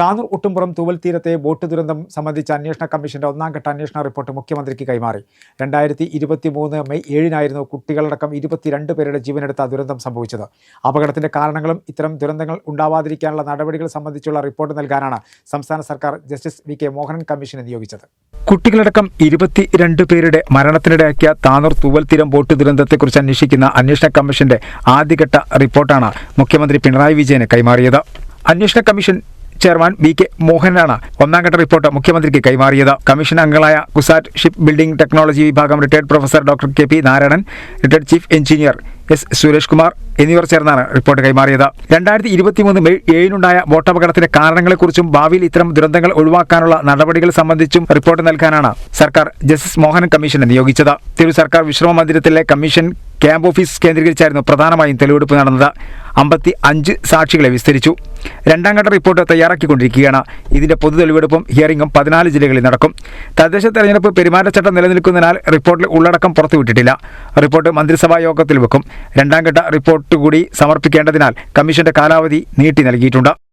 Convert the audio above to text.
താനൂർ ഒട്ടുംപുറം തൂവൽ തീരത്തെ ബോട്ട് ദുരന്തം സംബന്ധിച്ച അന്വേഷണ കമ്മീഷന്റെ ഒന്നാം ഘട്ട അന്വേഷണ റിപ്പോർട്ട് മുഖ്യമന്ത്രിക്ക് കൈമാറി. രണ്ടായിരത്തി ഇരുപത്തി മൂന്ന് മെയ് ഏഴിനായിരുന്നു കുട്ടികളടക്കം ഇരുപത്തിരണ്ട് പേരുടെ ജീവനെടുത്ത ദുരന്തം സംഭവിച്ചത്. അപകടത്തിന്റെ കാരണങ്ങളും ഇത്തരം ദുരന്തങ്ങൾ ഉണ്ടാവാതിരിക്കാനുള്ള നടപടികൾ സംബന്ധിച്ചുള്ള റിപ്പോർട്ട് നൽകാനാണ് സംസ്ഥാന സർക്കാർ ജസ്റ്റിസ് വി കെ മോഹനൻ കമ്മീഷനെ നിയോഗിച്ചത്. കുട്ടികളടക്കം ഇരുപത്തിരണ്ട് പേരുടെ മരണത്തിനിടയാക്കിയ താനൂർ തൂവൽ തീരം ബോട്ട് ദുരന്തത്തെക്കുറിച്ച് അന്വേഷിക്കുന്ന അന്വേഷണ കമ്മീഷന്റെ ആദ്യഘട്ട റിപ്പോർട്ടാണ് മുഖ്യമന്ത്രി പിണറായി വിജയന് കൈമാറിയത്. അന്വേഷണ കമ്മീഷൻ ചെയർമാൻ ബി കെ മോഹനാണ്. ഒന്നാംഘട്ട റിപ്പോർട്ട് മുഖ്യമന്ത്രിക്ക് കൈമാറിയത്. കമ്മീഷൻ അംഗങ്ങളായ കുസാറ്റ് ഷിപ്പ് ബിൽഡിംഗ് ടെക്നോളജി വിഭാഗം retired professor doctor K P Narayanan retired chief engineer S Suresh Kumar എന്നിവർ ചേർന്നാണ് റിപ്പോർട്ട് കൈമാറിയത്. രണ്ടായിരത്തി ഇരുപത്തിമൂന്ന് മെയ് ഏഴിനുണ്ടായ ബോട്ടപകടത്തിന്റെ കാരണങ്ങളെക്കുറിച്ചും ഭാവിയിൽ ഇത്തരം ദുരന്തങ്ങൾ ഒഴിവാക്കാനുള്ള നടപടികൾ സംബന്ധിച്ചും റിപ്പോർട്ട് നൽകാനാണ് സർക്കാർ ജസ്റ്റിസ് മോഹനൻ കമ്മീഷനെ നിയോഗിച്ചത്. തിരു സർക്കാർ വിശ്രമ മന്ദിരത്തിലെ കമ്മീഷൻ ക്യാമ്പ് ഓഫീസ് കേന്ദ്രീകരിച്ചായിരുന്നു പ്രധാനമായും തെളിവെടുപ്പ് നടന്നത്. അമ്പത്തി അഞ്ച് സാക്ഷികളെ വിസ്തരിച്ചു. രണ്ടാം ഘട്ട റിപ്പോർട്ട് തയ്യാറാക്കിക്കൊണ്ടിരിക്കുകയാണ്. ഇതിന്റെ പൊതു തെളിവെടുപ്പും ഹിയറിംഗും പതിനാല് ജില്ലകളിൽ നടക്കും. തദ്ദേശ തെരഞ്ഞെടുപ്പ് പെരുമാറ്റച്ചട്ടം നിലനിൽക്കുന്നതിനാൽ റിപ്പോർട്ടിൽ ഉള്ളടക്കം പുറത്തുവിട്ടിട്ടില്ല. റിപ്പോർട്ട് മന്ത്രിസഭാ യോഗത്തിൽ വെക്കും. രണ്ടാം ഘട്ട റിപ്പോർട്ട് കൂടി സമർപ്പിക്കേണ്ടതിനാൽ കമ്മീഷന്റെ കാലാവധി നീട്ടി നൽകിയിട്ടുണ്ട്.